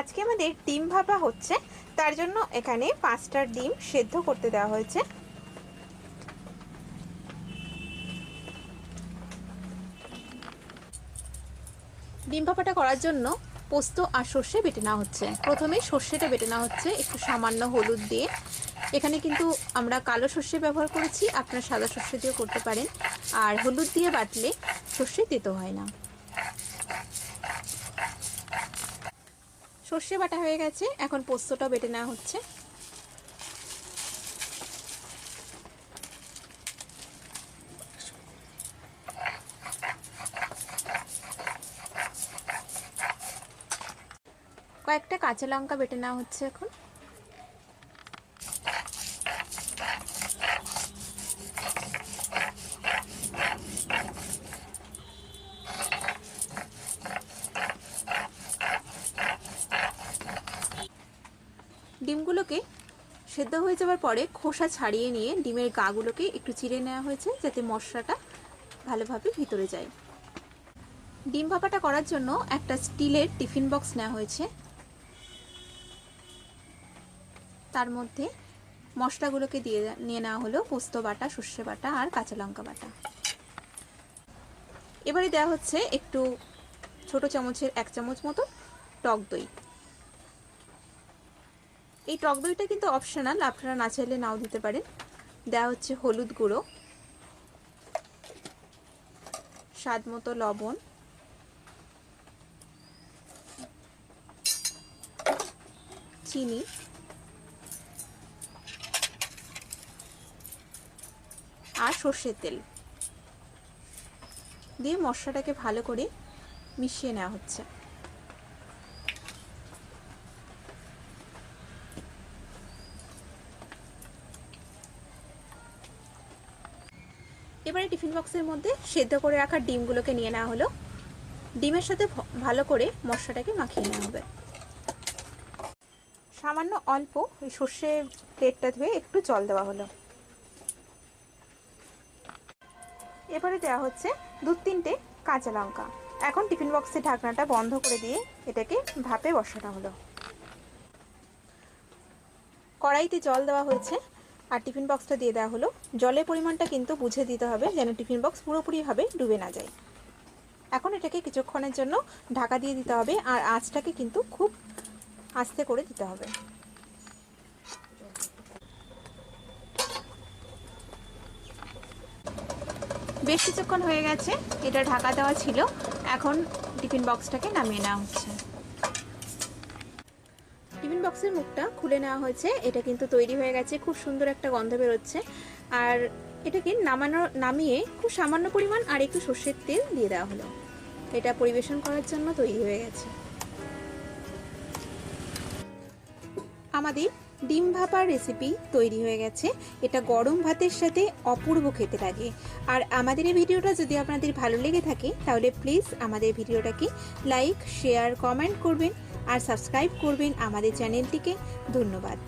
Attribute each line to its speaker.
Speaker 1: আজকে আমাদের ডিম ভাপা হচ্ছে, তার জন্য এখানে পাঁচটা ডিম সেদ্ধ করতে দেওয়া হয়েছে। ডিম ভাপাটা করার জন্য পোস্ত আর সর্ষে বেটে নেওয়া হচ্ছে। প্রথমে সর্ষেটা বেটে নেওয়া হচ্ছে, একটু সামান্য হলুদ দিয়ে। এখানে কিন্তু আমরা কালো সর্ষে ব্যবহার করেছি, আপনারা সাদা সর্ষে দিয়েও করতে পারেন। আর হলুদ দিয়ে বাটলে সর্ষে তেতো হয় না। সর্ষে বাটা হয়ে গেছে। এখন পোস্তটা বেটে নেওয়া হচ্ছে। কয়েকটা কাঁচা লঙ্কা বেটে নেওয়া হচ্ছে এখন। ডিমগুলোকে সেদ্ধ হয়ে যাওয়ার পরে খোসা ছাড়িয়ে নিয়ে ডিমের গাগুলোকে একটু চিড়ে নেওয়া হয়েছে যাতে মশলাটা ভালোভাবে ভিতরে যায়। ডিম ভাপাটা করার জন্য একটা স্টিলের টিফিন বক্স নেওয়া হয়েছে। তার মধ্যে মশলাগুলোকে দিয়ে নিয়ে নেওয়া হলো পোস্ত বাটা, সর্ষে বাটা আর কাঁচা লঙ্কা বাটা। এবারে দেওয়া হচ্ছে একটু ছোট চামচের এক চামচ মতো টক দই। এই টক দইটা কিন্তু অপশনাল আপনারা না চাইলে নাও দিতে পারেন। দেওয়া হচ্ছে হলুদ গুঁড়ো, স্বাদ মতো লবণ, চিনি, আর সর্ষের তেল। দিয়ে মশলাটাকে ভালো করে মিশিয়ে নেওয়া হচ্ছে। এবারে টিফিন বক্সের মধ্যে সেদ্ধ করে রাখা ডিমগুলোকে নিয়ে নেওয়া হলো। ডিমের সাথে ভালো করে মশলাটাকে মাখিয়ে নেওয়া হবে। সামান্য অল্প ওই সর্ষে প্লেটটা ধুয়ে একটু জল দেওয়া হলো। এবারে দেওয়া হচ্ছে দু তিনটে কাঁচা লঙ্কা। এখন টিফিন বক্সের ঢাকনাটা বন্ধ করে দিয়ে এটাকে ভাপে বসানো হলো। কড়াইতে জল দেওয়া হয়েছে আর টিফিন বক্সটা দিয়ে দেওয়া হলো। জলের পরিমাণটা কিন্তু বুঝে দিতে হবে যেন টিফিন বক্স পুরোপুরিভাবে ডুবে না যায়। এখন এটাকে কিছুক্ষণের জন্য ঢাকা দিয়ে দিতে হবে আর আঁচটাকে কিন্তু খুব আস্তে করে দিতে হবে। বেশ কিছুক্ষণ হয়ে গেছে, এটা ঢাকা দেওয়া ছিল। এখন টিফিন বক্সটাকে নামিয়ে নেওয়া হচ্ছে। টিফিন বক্সের মুখটা খুলে নেওয়া হয়েছে। এটা কিন্তু তৈরি হয়ে গেছে, খুব সুন্দর একটা গন্ধ বেরোচ্ছে। আর এটাকে নামানো, নামিয়ে খুব সামান্য পরিমাণ আর একটু সর্ষের তেল দিয়ে দেওয়া হলো। এটা পরিবেশন করার জন্য তৈরি হয়ে গেছে। আমাদের ডিম ভাপার রেসিপি তৈরি হয়ে গেছে। এটা গরম ভাতের সাথে অপূর্ব খেতে লাগে। আর আমাদের এই ভিডিওটা যদি আপনাদের ভালো লেগে থাকে, তাহলে প্লিজ আমাদের ভিডিওটাকে লাইক শেয়ার কমেন্ট করবেন। আর সাবস্ক্রাইব করবেন আমাদের চ্যানেলটিকে। ধন্যবাদ।